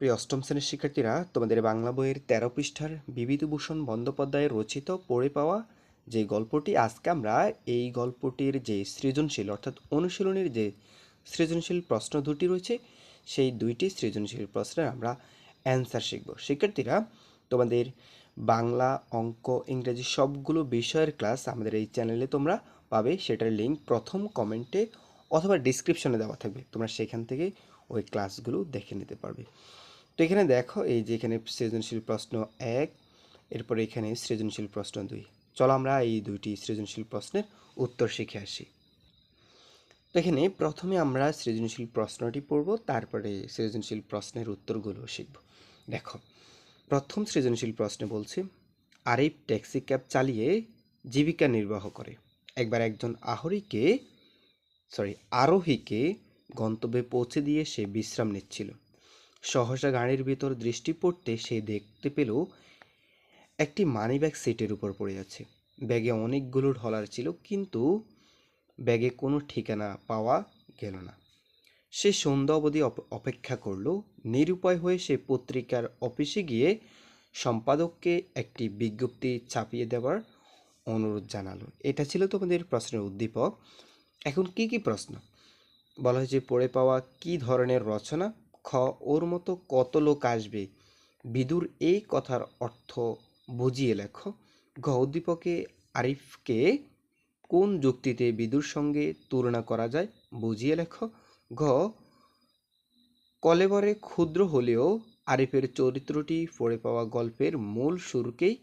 প্রিয় অষ্টম শ্রেণির শিক্ষার্থীরা, তোমাদের বাংলা বইয়ের তেরো পৃষ্ঠার বিবিধভূষণ বন্দ্যোপাধ্যায়ের রচিত পড়ে পাওয়া যে গল্পটি, আজকে আমরা এই গল্পটির যে সৃজনশীল অর্থাৎ অনুশীলনের যে সৃজনশীল প্রশ্ন দুটি রয়েছে, সেই দুইটি সৃজনশীল প্রশ্নের আমরা অ্যান্সার শিখব। শিক্ষার্থীরা, তোমাদের বাংলা অঙ্ক, ইংরেজি সবগুলো বিষয়ের ক্লাস আমাদের এই চ্যানেলে তোমরা পাবে। সেটার লিঙ্ক প্রথম কমেন্টে অথবা ডিসক্রিপশনে দেওয়া থাকবে। তোমরা সেখান থেকে ওই ক্লাসগুলো দেখে নিতে পারবে। তো এখানে দেখো, এই যে এখানে সৃজনশীল প্রশ্ন এক, এরপরে এখানে সৃজনশীল প্রশ্ন দুই। চলো আমরা এই দুইটি সৃজনশীল প্রশ্নের উত্তর শিখে আসি। তো এখানে প্রথমে আমরা সৃজনশীল প্রশ্নটি পড়ব, তারপরে সৃজনশীল প্রশ্নের উত্তরগুলো শিখব। দেখো, প্রথম সৃজনশীল প্রশ্নে বলছে আরিফ ট্যাক্সি ক্যাব চালিয়ে জীবিকা নির্বাহ করে। একবার একজন আহরিকে, সরি, আরোহীকে গন্তব্যে পৌঁছে দিয়ে সে বিশ্রাম নিচ্ছিল। সহসা গাড়ির ভিতর দৃষ্টি পড়তে সে দেখতে পেল একটি মানিব্যাগ সিটের উপর পড়ে আছে। ব্যাগে অনেকগুলো ডলার ছিল, কিন্তু ব্যাগে কোনো ঠিকানা পাওয়া গেল না। সে সন্ধ্যা অবধি অপেক্ষা করল। নিরুপায় হয়ে সে পত্রিকার অফিসে গিয়ে সম্পাদককে একটি বিজ্ঞপ্তি ছাপিয়ে দেওয়ার অনুরোধ জানালো। এটা ছিল তোমাদের প্রশ্নের উদ্দীপক। এখন কি কি প্রশ্ন? বলা হয়েছে, পড়ে পাওয়া কি ধরনের রচনা? খ, ওর মতো কত লোক আসবে? বিদুর এই কথার অর্থ বুঝিয়ে লেখ। ঘ, উদ্দীপকে, আরিফকে কোন যুক্তিতে বিদুর সঙ্গে তুলনা করা যায় বুঝিয়ে লেখ। ঘ, কলেবরে ক্ষুদ্র হলেও আরিফের চরিত্রটি পড়ে পাওয়া গল্পের মূল সুরকেই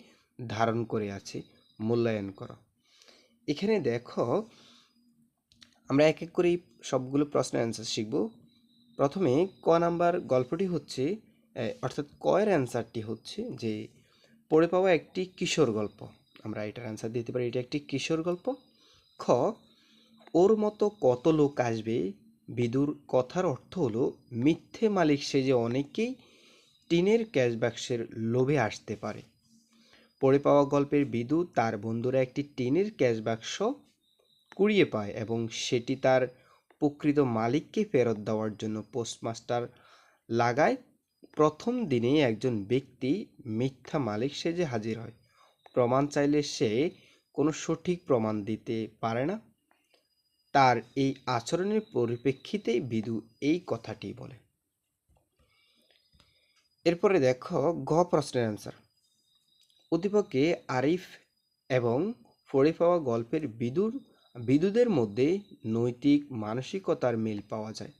ধারণ করে আছে, মূল্যায়ন করো। এখানে দেখো, আমরা এক এক করেই সবগুলো প্রশ্নের অ্যান্সার শিখব। প্রথমে ক নাম্বার গল্পটি হচ্ছে অর্থাৎ কয়ের অ্যান্সারটি হচ্ছে যে, পড়ে পাওয়া একটি কিশোর গল্প। আমরা এটার অ্যান্সার দিতে পারি, এটা একটি কিশোর গল্প। খ, ওর মতো কত লোক আসবে? বিদুর কথার অর্থ হলো, মিথ্যে মালিক সেজে অনেকেই টিনের ক্যাশ বাক্সের লোভে আসতে পারে। পড়ে পাওয়া গল্পের বিদু তার বন্ধুরা একটি টিনের ক্যাশ বাক্স কুড়িয়ে পায় এবং সেটি তার প্রকৃত মালিককে ফেরত দেওয়ার জন্য পোস্টমাস্টার লাগায়। প্রথম দিনেই একজন ব্যক্তি মিথ্যা মালিক সেজে হাজির হয়। প্রমাণ চাইলে সে কোনো সঠিক প্রমাণ দিতে পারে না। তার এই আচরণের পরিপ্রেক্ষিতে বিদু এই কথাটি বলে। এরপরে দেখো ঘ প্রশ্নের অ্যান্সার উদ্দীপকে আরিফ এবং ফড়ে পাওয়া গল্পের বিদুর বিদুদের মধ্যে নৈতিক মানসিকতার মিল পাওয়া যায়।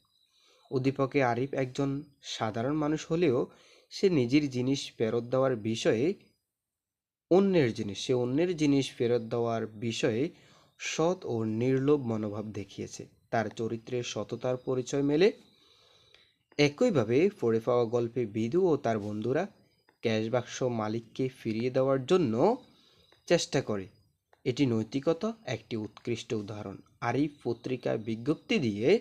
উদ্দীপকে আরিফ একজন সাধারণ মানুষ হলেও সে নিজের জিনিস ফেরত দেওয়ার বিষয়ে অন্যের জিনিস, সে অন্যের জিনিস ফেরত দেওয়ার বিষয়ে সৎ ও নির্লোভ মনোভাব দেখিয়েছে। তার চরিত্রের সততার পরিচয় মেলে। একইভাবে পড়ে পাওয়া গল্পে বিদু ও তার বন্ধুরা ক্যাশ বাক্স মালিককে ফিরিয়ে দেওয়ার জন্য চেষ্টা করে। এটি নৈতিকতা, একটি উৎকৃষ্ট উদাহরণ। আরিফ পত্রিকায় বিজ্ঞপ্তি দিয়ে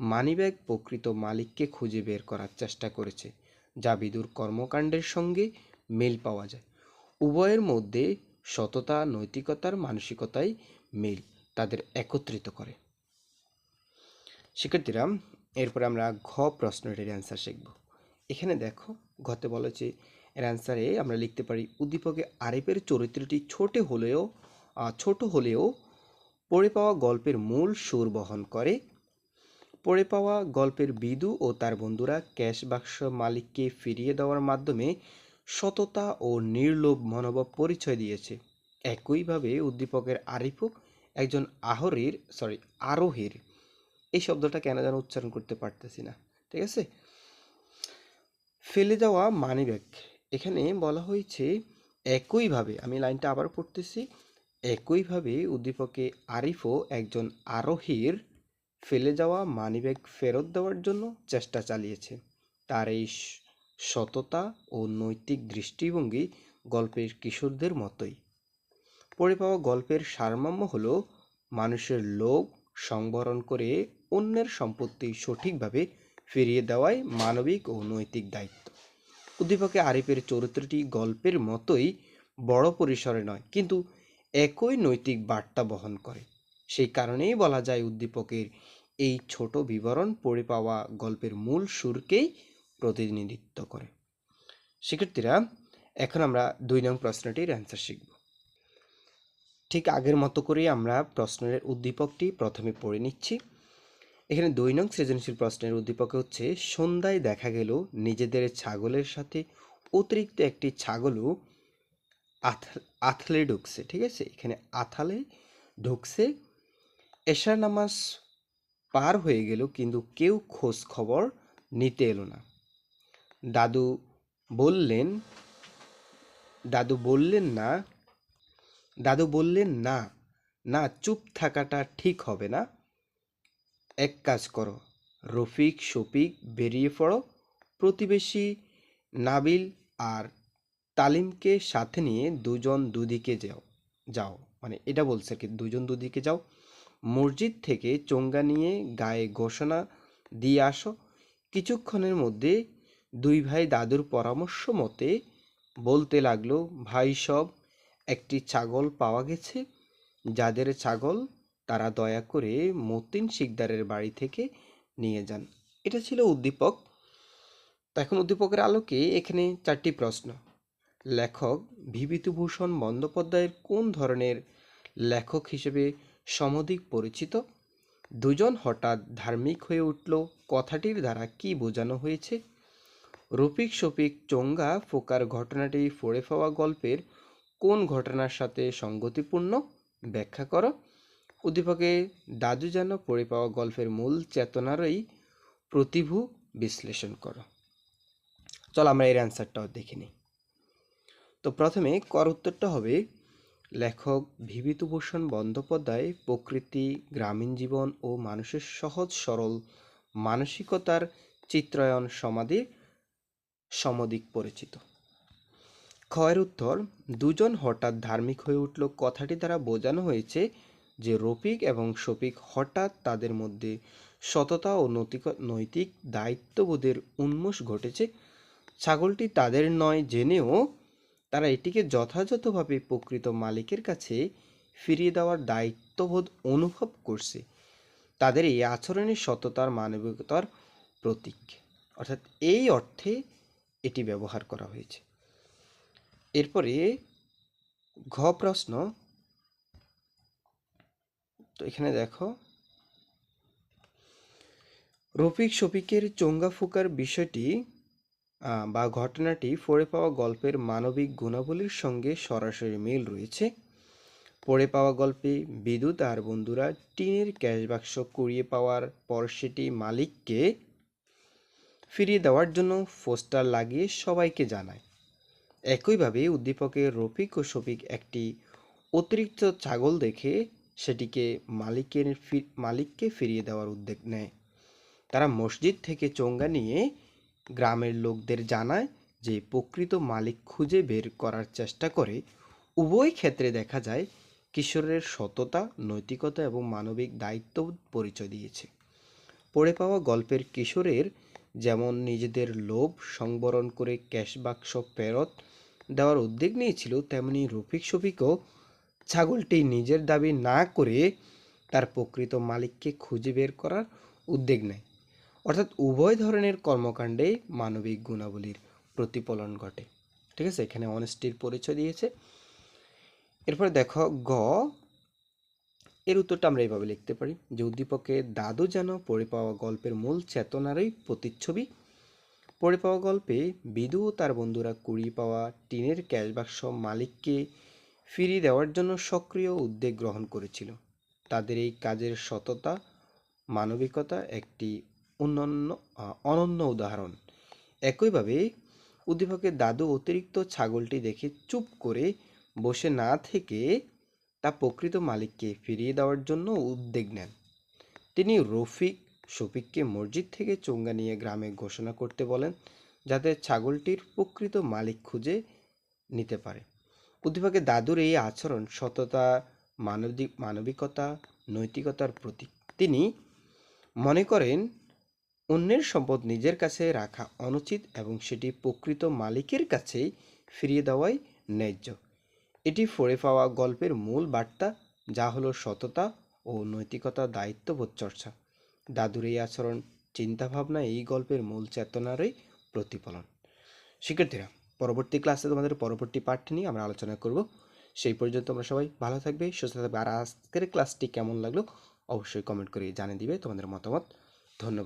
মানিব্যাগ প্রকৃত মালিককে খুঁজে বের করার চেষ্টা করেছে, যা বিদুর কর্মকাণ্ডের সঙ্গে মিল পাওয়া যায়। উভয়ের মধ্যে সততা, নৈতিকতার মানসিকতাই মিল, তাদের একত্রিত করে। শিক্ষার্থীরা, এরপরে আমরা ঘ প্রশ্নটির অ্যান্সার শিখব। এখানে দেখো, ঘতে বলেছে, এর অ্যান্সারে আমরা লিখতে পারি, উদ্দীপকে আরিফের চরিত্রটি ছোট হলেও ছোট হলেও পড়ে পাওয়া গল্পের মূল সুর বহন করে। পড়ে পাওয়া গল্পের বিদু ও তার বন্ধুরা ক্যাশ বাক্স মালিককে ফিরিয়ে দেওয়ার মাধ্যমে সততা ও নির্লোভ মনোভাব পরিচয় দিয়েছে। একইভাবে উদ্দীপকের আরিফও একজন আহরির সরি আরোহীর। এই শব্দটা কেন যেন উচ্চারণ করতে পারতেছি না, ঠিক আছে? ফেলে যাওয়া মানিব্যাগ। এখানে বলা হয়েছে, একইভাবে, আমি লাইনটা আবার পড়তেছি একইভাবে উদ্দীপকে আরিফও একজন আরোহীর ফেলে যাওয়া মানিব্যাগ ফেরত দেওয়ার জন্য চেষ্টা চালিয়েছে। তার এই সততা ও নৈতিক দৃষ্টিভঙ্গি গল্পের কিশোরদের মতোই। পড়ে পাওয়া গল্পের সারমর্ম হল, মানুষের লোভ সংবরণ করে অন্যের সম্পত্তি সঠিকভাবে ফিরিয়ে দেওয়াই মানবিক ও নৈতিক দায়িত্ব। উদ্দীপকে আরিফের চরিত্রটি গল্পের মতোই বড় পরিসরে নয়, কিন্তু একই নৈতিক বার্তা বহন করে। সেই কারণেই বলা যায় উদ্দীপকের এই ছোট বিবরণ পড়ে পাওয়া গল্পের মূল সুরকেই প্রতিনিধিত্ব করে। শিক্ষার্থীরা, এখন আমরা দুই নং প্রশ্নটির অ্যান্সার শিখব। ঠিক আগের মতো করেই আমরা প্রশ্নের উদ্দীপকটি প্রথমে পড়ে নিচ্ছি। এখানে দুই নং সৃজনশীল প্রশ্নের উদ্দীপক হচ্ছে, সন্ধ্যায় দেখা গেল নিজেদের ছাগলের সাথে অতিরিক্ত একটি ছাগলও আথলে ঢুকছে, ঠিক আছে? এখানে আথালে ঢুকছে। এশার নামাজ পার হয়ে গেল, কিন্তু কেউ খোঁজ খবর নিতে এলো না। দাদু বললেন দাদু বললেন না, দাদু বললেন না না, চুপ থাকাটা ঠিক হবে না। এক কাজ করো, রফিক, শফিক বেরিয়ে পড়ো, প্রতিবেশী নাবিল আর তালিমকে সাথে নিয়ে দুজন দুদিকে যাও যাও। মানে এটা বলছে কি, দুজন দুদিকে যাও। মসজিদ থেকে চোঙ্গা নিয়ে গায়ে ঘোষণা দিয়ে আসো। কিছুক্ষণের মধ্যে দুই ভাই দাদুর পরামর্শ মতে বলতে লাগল, ভাই সব, একটি ছাগল পাওয়া গেছে। যাদের ছাগল তারা দয়া করে মতিন শিকদারের বাড়ি থেকে নিয়ে যান। এটা ছিল উদ্দীপক। তো এখন উদ্দীপকের আলোকে এখানে চারটি প্রশ্ন। লেখক বিভূতিভূষণ বন্দ্যোপাধ্যায়ের কোন ধরনের লেখক হিসেবে সমধিক পরিচিত? দুজন হঠাৎ ধার্মিক হয়ে উঠল, কথাটির দ্বারা কি বোঝানো হয়েছে? রফিক শফিক চোঙ্গা ফোকার ঘটনাটি ফোড়ে পাওয়া গল্পের কোন ঘটনার সাথে সঙ্গতিপূর্ণ? ব্যাখ্যা করো। উদ্দীপকে দাদু যেন পড়ে পাওয়া গল্পের মূল চেতনারই প্রতিভু বিশ্লেষণ করো। চল আমরা এর অ্যান্সারটাও দেখে নিই। তো প্রথমে কর উত্তরটা হবে, লেখক বিভূতিভূষণ বন্দ্যোপাধ্যায় প্রকৃতি, গ্রামীণ জীবন ও মানুষের সহজ, সরল মানসিকতার চিত্রায়ন সমাধি সমদিক পরিচিত। ক্ষয়ের উত্তর, দুজন হঠাৎ ধার্মিক হয়ে উঠল। কথাটি দ্বারা বোঝানো হয়েছে যে রফিক এবং শফিক হঠাৎ তাদের মধ্যে সততা ও নৈতিক- নৈতিক দায়িত্ববোধের উন্মেষ ঘটেছে। ছাগলটি তাদের নয় জেনেও তারা এটিকে যথাযথভাবে প্রকৃত মালিকের কাছে ফিরিয়ে দেওয়ার দায়িত্ববোধ অনুভব করছে। তাদের এই আচরণের সততার মানবিকতার প্রতীক। অর্থাৎ এই অর্থে এটি ব্যবহার করা হয়েছে। এরপরে ঘ প্রশ্ন। তো এখানে দেখো। রফিক, শফিকের চোঙ্গা ফুকার বিষয়টি বা ঘটনাটি পড়ে পাওয়া গল্পের মানবিক গুণাবলীর সঙ্গে সরাসরি মিল রয়েছে। পড়ে পাওয়া গল্পে বিদ্যুৎ আর বন্ধুরা টিনের ক্যাশ বাক্স কুড়িয়ে পাওয়ার পর সেটি মালিককে ফিরিয়ে দেওয়ার জন্য পোস্টার লাগিয়ে সবাইকে জানায়। একইভাবে উদ্দীপকের রফিক ও শফিক একটি অতিরিক্ত ছাগল দেখে সেটিকে মালিকের মালিককে ফিরিয়ে দেওয়ার উদ্যোগ নেয়। তারা মসজিদ থেকে চোঙ্গা নিয়ে গ্রামের লোকদের জানায় যে প্রকৃত মালিক খুঁজে বের করার চেষ্টা করে। উভয় ক্ষেত্রে দেখা যায় কিশোরের সততা, নৈতিকতা এবং মানবিক দায়িত্ব পরিচয় দিয়েছে। পড়ে পাওয়া গল্পের কিশোরের যেমন নিজেদের লোভ সংবরণ করে ক্যাশ বাক্স ফেরত দেওয়ার উদ্যোগ নিয়েছিল, তেমনি রফিক শফিকও ছাগলটি নিজের দাবি না করে তার প্রকৃত মালিককে খুঁজে বের করার উদ্যোগ নেয়। অর্থাৎ উভয় ধরনের কর্মকাণ্ডে মানবিক গুণাবলীর প্রতিফলন ঘটে। ঠিক আছে? এখানে অনেস্টির পরিচয় দিয়েছে। এরপরে দেখো, গ, এর উত্তরটা আমরা এইভাবে লিখতে পারি। যে উদ্দীপকে, দাদু যেন পড়ে পাওয়া গল্পের মূল চেতনারই প্রতিচ্ছবি। পড়ে পাওয়া গল্পে বিদু তার বন্ধুরা কুড়িয়ে পাওয়া টিনের ক্যাশবাক্স মালিককে ফিরিয়ে দেওয়ার জন্য সক্রিয় উদ্যোগ গ্রহণ করেছিল। তাদের এই কাজের সততা, মানবিকতা একটি অনন্য আহ, অনন্য উদাহরণ। একইভাবে উদ্দীপকের দাদু অতিরিক্ত ছাগলটি দেখে চুপ করে বসে না থেকে তা প্রকৃত মালিককে ফিরিয়ে দেওয়ার জন্য উদ্যোগ নেন। তিনি রফিক শফিককে মসজিদ থেকে চোঙ্গা নিয়ে গ্রামে ঘোষণা করতে বলেন যাতে ছাগলটির প্রকৃত মালিক খুঁজে নিতে পারে। উদ্দীপকের দাদুর এই আচরণ সততা মানবিক মানবিকতা নৈতিকতার প্রতীক। তিনি মনে করেন অন্যের সম্পদ নিজের কাছে রাখা অনুচিত এবং সেটি প্রকৃত মালিকের কাছেই ফিরিয়ে দেওয়াই ন্যায্য। এটি ফড়ে পাওয়া গল্পের মূল বার্তা, যা হলো সততা ও নৈতিকতা দায়িত্ববোধ চর্চা। দাদুর এই আচরণ, চিন্তাভাবনা এই গল্পের মূল চেতনারই প্রতিফলন। শিক্ষার্থীরা, পরবর্তী ক্লাসে তোমাদের পরবর্তী পাঠ নিয়ে আমরা আলোচনা করব। সেই পর্যন্ত তোমরা সবাই ভালো থাকবে, সুস্থ থাকবে। আর আজকের ক্লাসটি কেমন লাগল অবশ্যই কমেন্ট করে জানিয়ে দিবে তোমাদের মতামত। ধন্যবাদ।